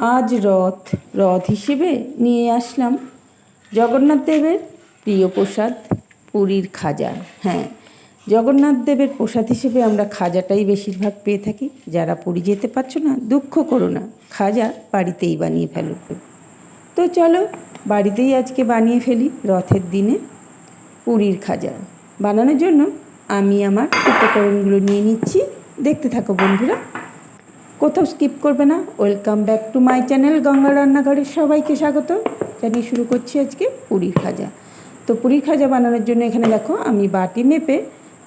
আজ রথ রথ হিসেবে নিয়ে আসলাম জগন্নাথ দেবের প্রিয় প্রসাদ পুরীর খাজা। হ্যাঁ জগন্নাথ দেবের প্রসাদ হিসেবে আমরা খাজাটাই বেশিরভাগ পেয়ে থাকি। যারা পুরী যেতে পারছ না, দুঃখ করো না, খাজা বাড়িতেই বানিয়ে ফেলো। তো চলো, বাড়িতেই আজকে বানিয়ে ফেলি রথের দিনে পুরীর খাজা। বানানোর জন্য আমি আমার উপকরণগুলো নিয়ে নিচ্ছি। দেখতে থাকো বন্ধুরা। কোথাও স্কিপ করবে না। Welcome back to my channel Ganga রান্নাঘরের সবাইকে স্বাগত। জানিয়ে শুরু করছি আজকে পুরীর খাজা তো পুরীর খাজা বানানোর জন্য এখানে দেখো, আমি বাটি মেপে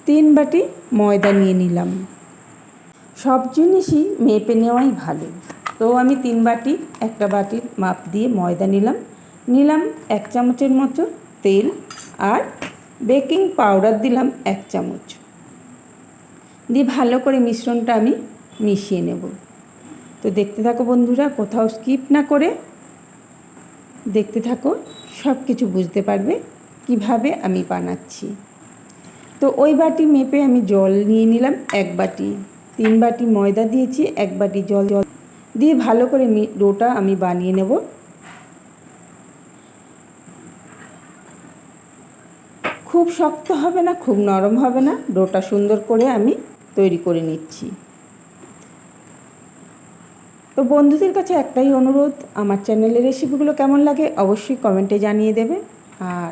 তিন বাটি ময়দা নিয়ে নিলাম। সব জিনিসই মেপে নেওয়াই ভালো। তো আমি তিন বাটি, একটা বাটির মাপ দিয়ে ময়দা নিলাম। নিলাম এক চামচের মতো তেল আর বেকিং পাউডার দিলাম এক চামচ। দিয়ে ভালো করে মিশ্রণটা আমি মিশিয়ে নেব। তো দেখতে থাকো বন্ধুরা, কোথাও স্কিপ না করে দেখতে থাকো সব কিছু বুঝতে পারবে কীভাবে আমি বানাচ্ছি। তো ওই বাটি মেপে আমি জল নিয়ে নিলাম এক বাটি, তিন বাটি ময়দা দিয়েছি, এক বাটি জল জল দিয়ে ভালো করে ডোটা আমি বানিয়ে নেব। খুব শক্ত হবে না, খুব নরম হবে না, ডোটা সুন্দর করে আমি তৈরি করে নিচ্ছি। তো বন্ধুদের কাছে একটাই অনুরোধ, আমার চ্যানেলের রেসিপিগুলো কেমন লাগে অবশ্যই কমেন্টে জানিয়ে দেবে। আর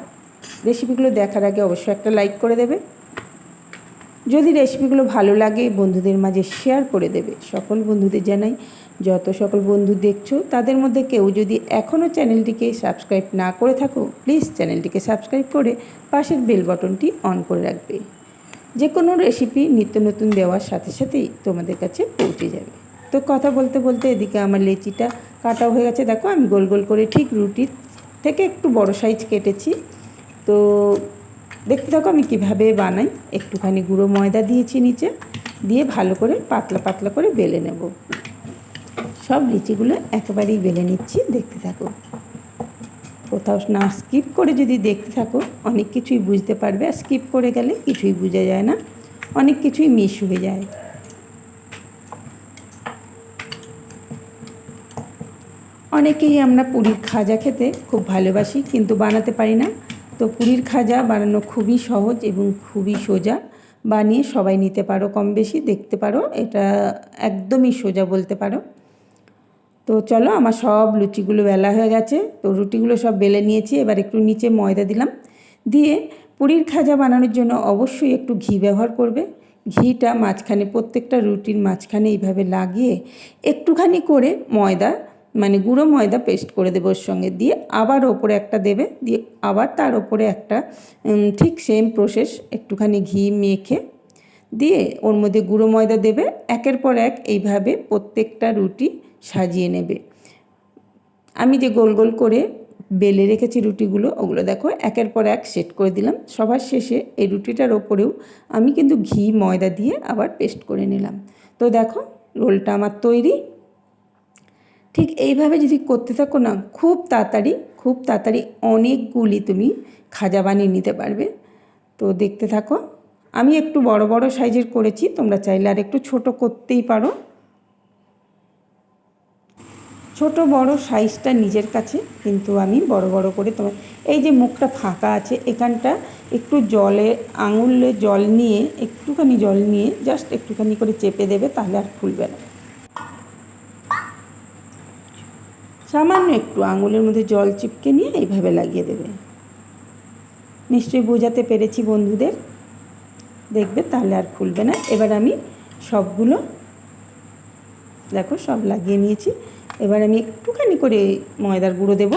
রেসিপিগুলো দেখার আগে অবশ্যই একটা লাইক করে দেবে। যদি রেসিপিগুলো ভালো লাগে, বন্ধুদের মাঝে শেয়ার করে দেবে। সকল বন্ধুদের জানাই, যত সকল বন্ধু দেখছ, তাদের মধ্যে কেউ যদি এখনও চ্যানেলটিকে সাবস্ক্রাইব না করে থাকো, প্লিজ চ্যানেলটিকে সাবস্ক্রাইব করে পাশের বেল বটনটি অন করে রাখবে। যে কোনো রেসিপি নিত্য নতুন দেওয়ার সাথে সাথেই তোমাদের কাছে পৌঁছে যাবে। তো কথা বলতে বলতে এদিকে আমার লেচিটা কাটা হয়ে গেছে। দেখো আমি গোল গোল করে ঠিক রুটির থেকে একটু বড় সাইজ কেটেছি। তো দেখতে থাকো আমি কীভাবে বানাই। একটুখানি গুঁড়ো ময়দা দিয়েছি নিচে, দিয়ে ভালো করে পাতলা পাতলা করে বেলে নেব। সব লিচিগুলো একেবারেই বেলে নিচ্ছি, দেখতে থাকো। কোথাও না স্কিপ করে যদি দেখতে থাকো, অনেক কিছুই বুঝতে পারবে। আর স্কিপ করে গেলে কিছুই বোঝা যায় না। অনেক কিছুই মিস হয়ে যায়। অনেকেই আমরা পুরীর খাজা খেতে খুব ভালোবাসি, কিন্তু বানাতে পারি না। তো পুরীর খাজা বানানো খুবই সহজ এবং খুবই সোজা। বানিয়ে সবাই নিতে পারো কম বেশি, দেখতে পারো, এটা একদমই সোজা বলতে পারো। তো চলো, আমার সব লুচিগুলো বেলা হয়ে গেছে, তো রুটিগুলো সব বেলে নিয়েছি, এবার একটু নিচে ময়দা দিলাম। দিয়ে পুরীর খাজা বানানোর জন্য অবশ্যই একটু ঘি ব্যবহার করবে। ঘিটা মাঝখানে, প্রত্যেকটা রুটির মাঝখানে এইভাবে লাগিয়ে একটুখানি করে ময়দা মানে গুঁড়ো ময়দা পেস্ট করে দেবো ওর সঙ্গে দিয়ে আবার ওপরে একটা দেবে, দিয়ে আবার তার ওপরে একটা ঠিক সেম প্রসেস একটুখানি ঘি মেখে দিয়ে ওর মধ্যে গুঁড়ো ময়দা দেবে, একের পর এক এইভাবে প্রত্যেকটা রুটি সাজিয়ে নেবে। আমি যে গোল গোল করে বেলে রেখেছি রুটিগুলো, ওগুলো দেখো একের পর এক সেট করে দিলাম, সবার শেষে এই রুটিটার ওপরেও আমি কিন্তু ঘি ময়দা দিয়ে আবার পেস্ট করে নিলাম। তো দেখো, রোলটা আমার তৈরি ঠিক এইভাবে যদি করতে থাকো না, খুব তাড়াতাড়ি খুব তাড়াতাড়ি অনেকগুলি তুমি খাজা বানিয়ে নিতে পারবে। তো দেখতে থাকো, আমি একটু বড় বড় সাইজের করেছি, তোমরা চাইলে আর একটু ছোট করতেই পারো। ছোট বড় সাইজটা নিজের কাছে, কিন্তু আমি বড় বড় করে তোমার এই যে মুখটা ফাঁকা আছে, এখানটা একটু জলে, আঙুলে জল নিয়ে, একটুখানি জল নিয়ে জাস্ট একটুখানি করে চেপে দেবে, তাহলে আর খুলবে না। সামান্য একটু আঙুলের মধ্যে জল চিপকে নিয়ে এইভাবে লাগিয়ে দেবে। নিশ্চয়ই বোঝাতে পেরেছি বন্ধুদের। দেখবে তাহলে আর খুলবে না। এবার আমি সবগুলো, দেখো সব লাগিয়ে নিয়েছি। এবার আমি একটুখানি করে ময়দার গুঁড়ো দেব।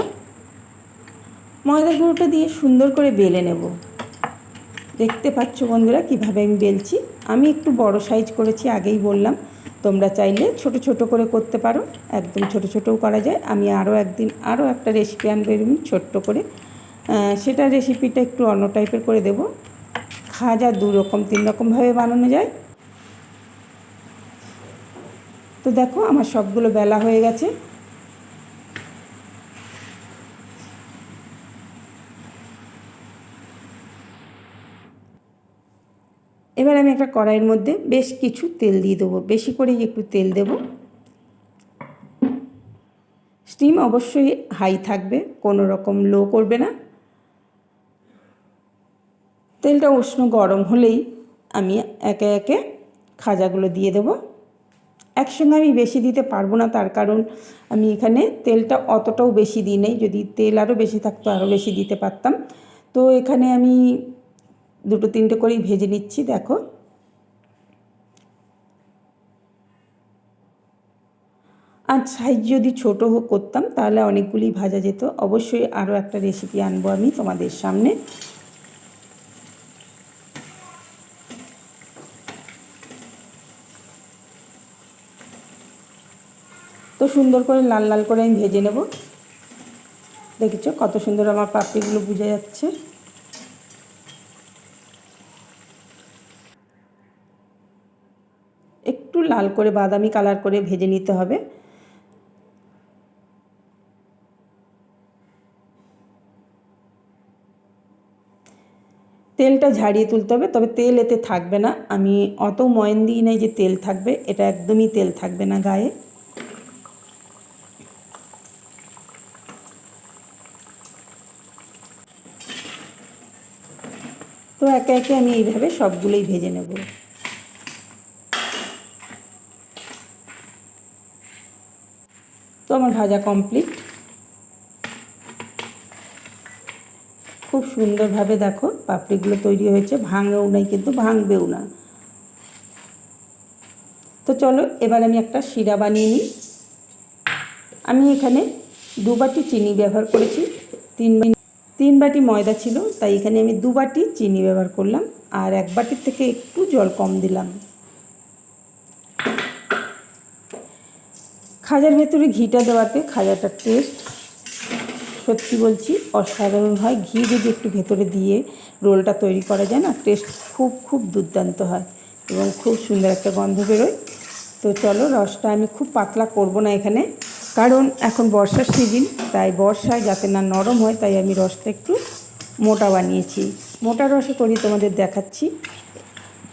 ময়দার গুঁড়োটা দিয়ে সুন্দর করে বেলে নেব। দেখতে পাচ্ছ বন্ধুরা কীভাবে আমি বেলছি। আমি একটু বড় সাইজ করেছি আগেই বললাম। তোমরা চাইলে ছোট ছোট করে করতে পারো। একদম ছোট ছোটও করা যায়। আমি আরও একদিন আরও একটা রেসিপি আনব এরকম ছোট্ট করে। সেটা রেসিপিটা একটু অন্য টাইপের করে দেব। খাজা দু রকম, তিন রকমভাবে বানানো যায়। তো দেখো, আমার সবগুলো বেলা হয়ে গেছে। এবার আমি একটা কড়াইয়ের মধ্যে বেশ কিছু তেল দিয়ে দেবো। বেশি করেই একটু তেল দেব। স্টিম অবশ্যই হাই থাকবে, কোনো রকম লো করবে না। তেলটা উষ্ণ গরম হলেই আমি একে একে খাজাগুলো দিয়ে দেবো। একসঙ্গে আমি বেশি দিতে পারব না, তার কারণ আমি এখানে তেলটা অতটাও বেশি দিই নেই। যদি তেল আরও বেশি থাকতো, আরও বেশি দিতে পারতাম। তো এখানে আমি দুটো তিনটে করেই ভেজে নিচ্ছি, দেখো। আর সাইজ যদি ছোট হোক করতাম, তাহলে অনেকগুলি ভাজা যেত। অবশ্যই আরও একটা রেসিপি আনব আমি তোমাদের সামনে। তো সুন্দর করে লাল লাল করে আমি ভেজে নেব। দেখেছ কত সুন্দর আমার পাপড়িগুলো বুঝে যাচ্ছে একটু লাল করে বাদামি কালার করে ভেজে নিতে হবে। তেলটা ঝাড়িয়ে তুলতে হবে, তবে তেল এতে থাকবে না। আমি অত ময়ন দিই নাই যে তেল থাকবে, এটা একদমই তেল থাকবে না গায়ে। তো একে একে আমি এইভাবে সবগুলোই ভেজে নেব। আমার ভাজা কমপ্লিট খুব সুন্দরভাবে দেখো পাপড়িগুলো তৈরি হয়েছে। ভাঙেও নাই কিন্তু ভাঙবেও না। তো চলো, এবার আমি একটা শিরা বানিয়ে নিই। আমি এখানে দু বাটি চিনি ব্যবহার করেছি। তিন তিন বাটি ময়দা ছিল, তাই এখানে আমি দু বাটি চিনি ব্যবহার করলাম। আর এক বাটির থেকে একটু জল কম দিলাম। খাজার ভেতরে ঘিটা দেওয়াতে খাজাটার টেস্ট সত্যি বলছি অসাধারণ হয়। ঘি যদি একটু ভেতরে দিয়ে রোলটা তৈরি করা যায় না টেস্ট খুব খুব দুর্দান্ত হয় এবং খুব সুন্দর একটা গন্ধ বেরোয়। তো চলো রসটা আমি খুব পাতলা করব না এখানে, কারণ এখন বর্ষার সিজন তাই বর্ষায় যাতে না নরম হয়, তাই আমি রসটা একটু মোটা বানিয়েছি। মোটা রসে করি, তোমাদের দেখাচ্ছি।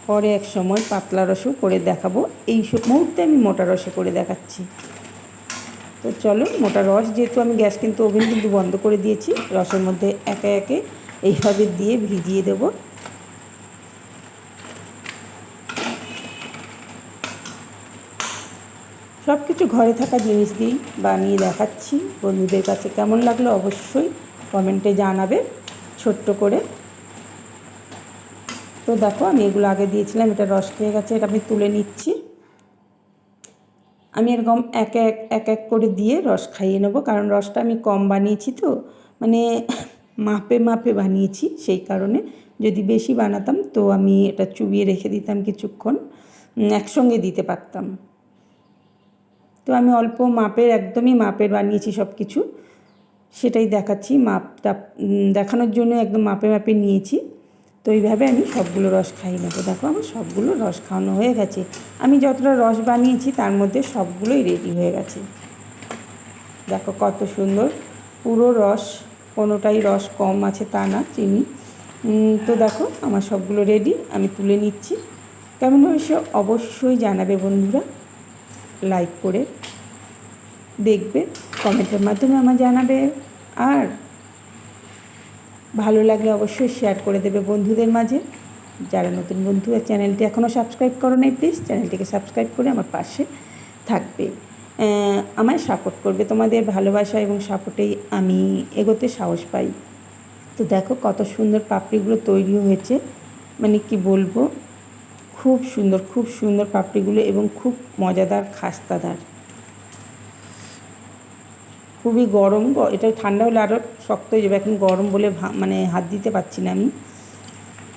পরে এক সময় পাতলা রসও করে দেখাবো। এই মুহূর্তে আমি মোটা রসে করে দেখাচ্ছি। তো চলো, মোটা রস যেহেতু আমি গ্যাস কিন্তু ওভেন কিন্তু বন্ধ করে দিয়েছি, রসের মধ্যে একে একে এইভাবে দিয়ে ভিজিয়ে দেব। সব কিছু ঘরে থাকা জিনিস দিয়েই বানিয়ে দেখাচ্ছি। বন্ধুদের কাছে কেমন লাগল অবশ্যই কমেন্টে জানাবে, ছোট্ট করে। তো দেখো, আমি এগুলো আগে দিয়েছিলাম, এটা রস খেয়ে গেছে, এটা আমি তুলে নিচ্ছি। আমি এরকম এক এক এক এক করে দিয়ে রস খাইয়ে নেব। কারণ রসটা আমি কম বানিয়েছি তো মানে মাপে মাপে বানিয়েছি সেই কারণে। যদি বেশি বানাতাম তো আমি এটা চুবিয়ে রেখে দিতাম কিছুক্ষণ একসঙ্গে দিতে পারতাম। তো আমি অল্প মাপের, একদমই মাপের বানিয়েছি সব কিছু সেটাই দেখাচ্ছি, মাপটা দেখানোর জন্য একদম মাপে মাপে নিয়েছি। তো এইভাবে আমি সবগুলো রস খাইয়ে নেব দেখো আমার সবগুলো রস খাওয়ানো হয়ে গেছে। আমি যতটা রস বানিয়েছি তার মধ্যে সবগুলোই রেডি হয়ে গেছে। দেখো কত সুন্দর পুরো রস, কোনোটাই রস কম আছে তা না, চিনি। তো দেখো আমার সবগুলো রেডি আমি তুলে নিচ্ছি। কেমন হয়েছে অবশ্যই জানাবে বন্ধুরা। লাইক করে দেখবে কমেন্টের মাধ্যমে আমার জানাবে। আর ভালো লাগলে অবশ্যই শেয়ার করে দেবে বন্ধুদের মাঝে। যারা নতুন বন্ধু আর চ্যানেলটি এখনও সাবস্ক্রাইব করো নাই প্লিজ চ্যানেলটিকে সাবস্ক্রাইব করে আমার পাশে থাকবে। আমায় সাপোর্ট করবে। তোমাদের ভালোবাসা এবং সাপোর্টেই আমি এগোতে সাহস পাই। তো দেখো কত সুন্দর পাপড়িগুলো তৈরি হয়েছে। মানে কি বলব? খুব সুন্দর খুব সুন্দর পাপড়িগুলো এবং খুব মজাদার খাস্তাদার। খুবই গরম এটা ঠান্ডা হলে আরও শক্ত হয়ে যাবে। এখন গরম বলে মানে হাত দিতে পারছি না আমি।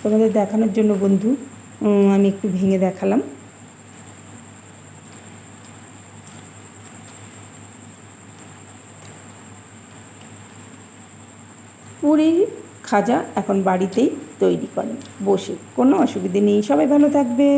তোমাদের দেখানোর জন্য বন্ধু আমি একটু ভেঙে দেখালাম। পুরী খাজা এখন বাড়িতেই তৈরি করেন। বসে কোনো অসুবিধে নেই। সবাই ভালো থাকবে।